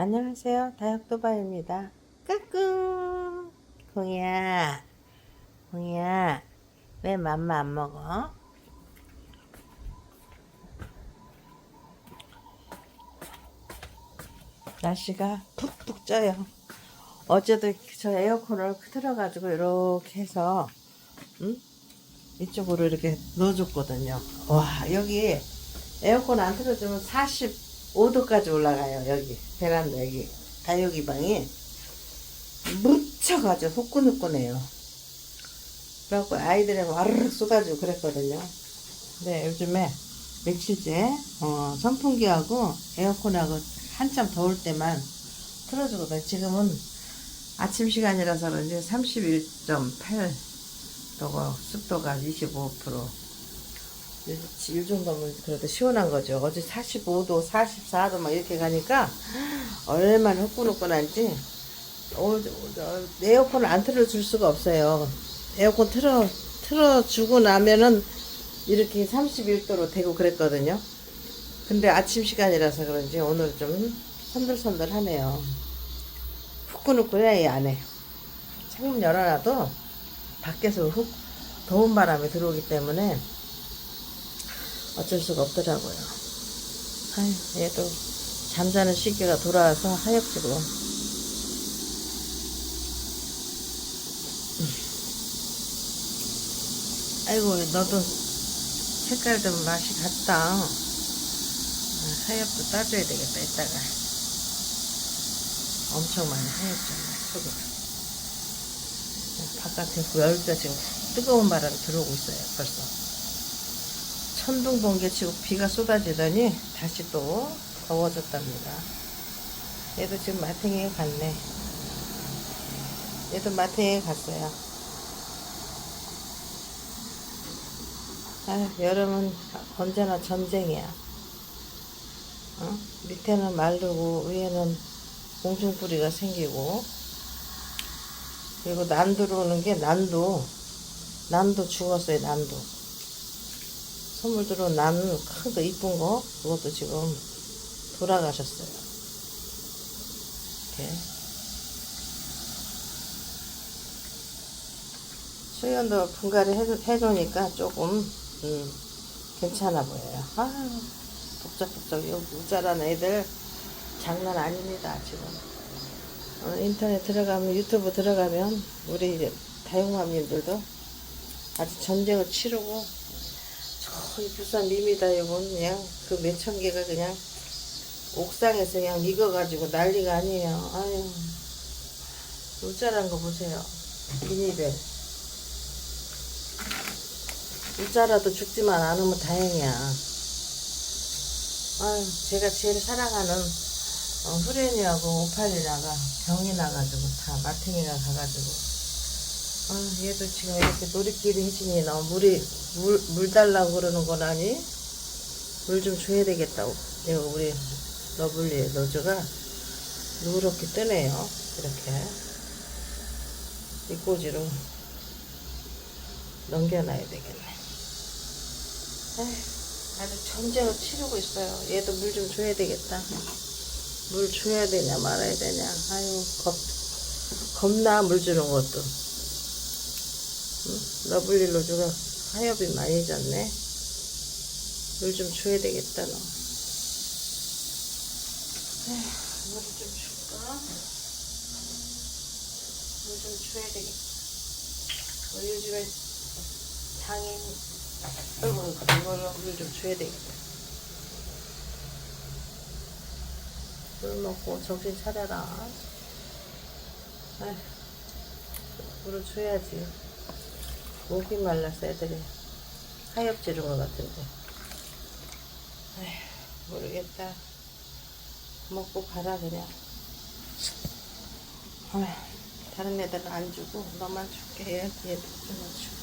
안녕하세요. 다육도바입니다. 까꿍! 공이야, 공이야, 왜 맘마 안 먹어? 날씨가 푹푹 쪄요. 어제도 저 에어컨을 틀어가지고 이렇게 해서, 응? 이쪽으로 이렇게 넣어줬거든요. 와, 여기 에어컨 안 틀어주면 45도까지 올라가요. 여기 베란다 여기 다육이 방이 묻혀가지고 후끈후끈해요. 그래갖고 아이들이 와르르 쏟아지고 그랬거든요. 근데 요즘에 며칠째 어, 선풍기하고 에어컨하고 한참 더울 때만 틀어주거든요. 지금은 아침 시간이라서 그런지 31.8도가 습도가 25%. 이 정도면 그래도 시원한 거죠. 어제 45도, 44도 막 이렇게 가니까 얼마나 후끈후끈한지 에어컨을 안 틀어줄 수가 없어요. 에어컨 틀어 틀어주고 나면은 이렇게 31도로 되고 그랬거든요. 근데 아침 시간이라서 그런지 오늘 좀 선들선들하네요. 후끈후끈해 이 안에. 창문 열어놔도 밖에서 훅 더운 바람이 들어오기 때문에 어쩔 수가 없더라고요. 아유, 얘도 잠자는 시기가 돌아와서 하얗지고. 아이고, 너도 색깔 좀 맛이 같다. 아, 하얗도 따줘야 되겠다, 이따가. 엄청 많이 하얗잖아, 속으로. 바깥에 열기가 지금 뜨거운 바람이 들어오고 있어요, 벌써. 천둥 번개 치고 비가 쏟아지더니 다시 또 더워졌답니다. 얘도 지금 마탱이에 갔네. 얘도 마탱이에 갔어요. 아, 여름은 언제나 전쟁이야. 어? 밑에는 마르고 위에는 공중뿌리가 생기고 그리고 난 들어오는 게 난도 난도 죽었어요 난도 선물 들어온 나는 큰거 이쁜 거 그것도 지금 돌아가셨어요. 이렇게 수연도 분갈이 해, 해주니까 조금 음, 괜찮아 보여요. 아 복잡복잡 여기 우자란 애들 장난 아닙니다 지금. 어, 인터넷 들어가면 유튜브 들어가면 우리 이제 다육맘님들도 아주 전쟁을 치르고 저기 부산 미미다육은 그냥 그 몇천 개가 그냥 옥상에서 그냥 익어가지고 난리가 아니에요. 아유, 우짜란 거 보세요. 비니벨. 우짜라도 죽지만 않으면 다행이야. 아유, 제가 제일 사랑하는 어, 후레니하고 오팔리나가 병이 나가지고 다 마탱이가 가가지고 아, 얘도 지금 이렇게 놀이끼리 해지니 너 물이 물, 물 달라고 그러는 건 아니? 물 좀 줘야 되겠다고. 이거 우리 러블리 로즈가 누렇게 뜨네요. 이렇게. 이 꼬지로 넘겨놔야 되겠네. 에휴, 아주 전쟁을 치르고 있어요. 얘도 물 좀 줘야 되겠다. 물 줘야 되냐 말아야 되냐. 아유, 겁, 겁나 물 주는 것도. 응? 러블리 로즈가 하엽이 많이 졌네. 물 좀 줘야 되겠다, 너. 물을 좀 줄까? 물 좀 줘야 되겠다. 우리 요즘에 장인, 아이고, 이거를 물좀 줘야 되겠다. 물 먹고 정신 차려라. 에휴, 물을 줘야지. 목이 말랐어, 애들이. 하엽 지른 것 같은데. 에휴, 모르겠다. 먹고 가라, 그냥. 에휴, 다른 애들은 안 주고, 너만 줄게. 얘, 얘도 좀만 주고.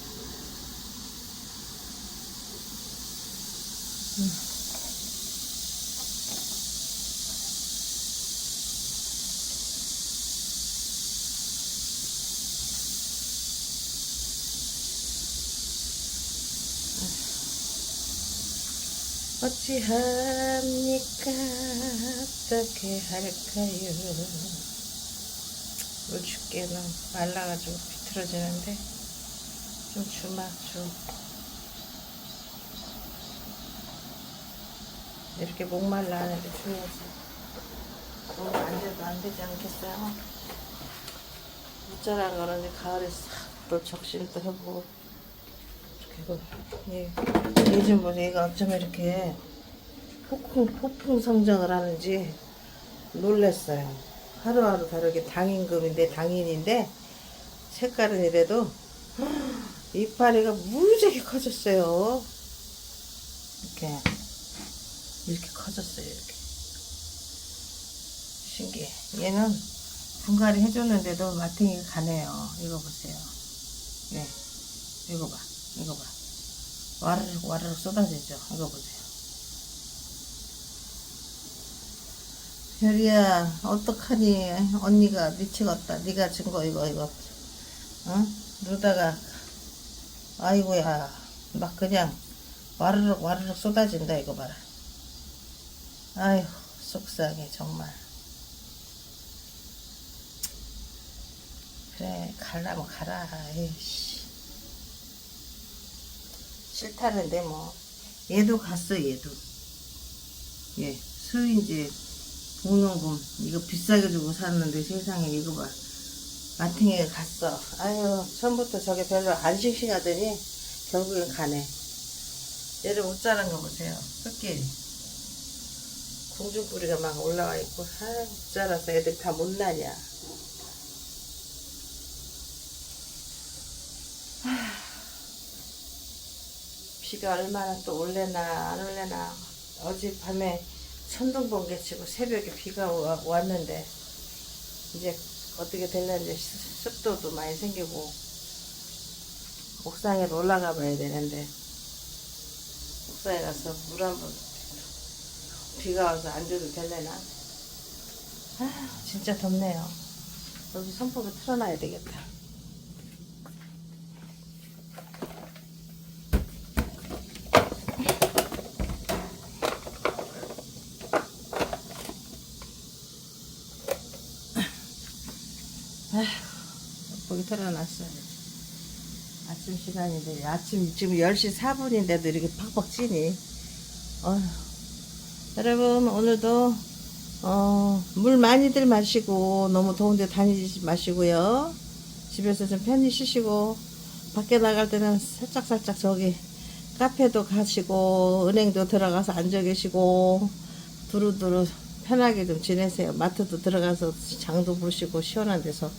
어찌합니까? 어떻게 할까요? 물 줄게는 말라가지고 비틀어지는데 좀 주마 좀 이렇게 목말라 하는데 주면서 너무 안 돼도 안 되지 않겠어요? 무자란 거는 가을에 싹 또 적신도 해보고 그리고 예, 요즘 보세요 얘가 어쩜 이렇게 폭풍 폭풍 성장을 하는지 놀랬어요. 하루하루 다르게 당인금인데 당인인데 색깔은 이래도 이파리가 무지하게 커졌어요. 이렇게 이렇게 커졌어요 이렇게. 신기해. 얘는 분갈이 해줬는데도 마탱이가 가네요. 이거 보세요. 네 이거 봐 이거 봐. 와르륵 와르륵 쏟아지죠? 이거 보세요. 별이야 어떡하니? 언니가 미치겠다. 네가 준 거 이거 이거. 응? 누다가 아이고야. 막 그냥 와르륵 와르륵 쏟아진다 이거 봐라. 아휴 속상해 정말. 그래 갈라면 가라 에이씨 싫다는데 뭐. 얘도 갔어 얘도. 얘 수인지 보는금 이거 비싸게 주고 샀는데 세상에 이거 봐. 마팅에 갔어. 아유 처음부터 저게 별로 안 싱싱하더니 결국엔 가네. 얘를 못 자란 거 보세요. 끝길 공중뿌리가 막 올라와 있고 아 못 자라서 애들 다 못 나냐 비가 얼마나 또 올래나 안 올래나. 어젯밤에 천둥 번개 치고 새벽에 비가 와- 왔는데 이제 어떻게 될는지 습도도 많이 생기고 옥상에 올라가 봐야 되는데 옥상에 가서 물 한 번 비가 와서 안 줘도 될래나? 아 진짜 덥네요. 여기 선풍기 틀어놔야 되겠다 거기 털어놨어요. 아침 시간인데, 아침 지금 10시 4분인데도 이렇게 팍팍 찌니. 어휴. 여러분, 오늘도, 어, 물 많이들 마시고, 너무 더운데 다니지 마시고요. 집에서 좀 편히 쉬시고, 밖에 나갈 때는 살짝살짝 저기, 카페도 가시고, 은행도 들어가서 앉아 계시고, 두루두루 편하게 좀 지내세요. 마트도 들어가서 장도 보시고, 시원한 데서.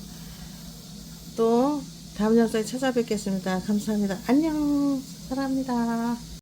또 다음 영상에 찾아뵙겠습니다. 감사합니다. 안녕. 사랑합니다.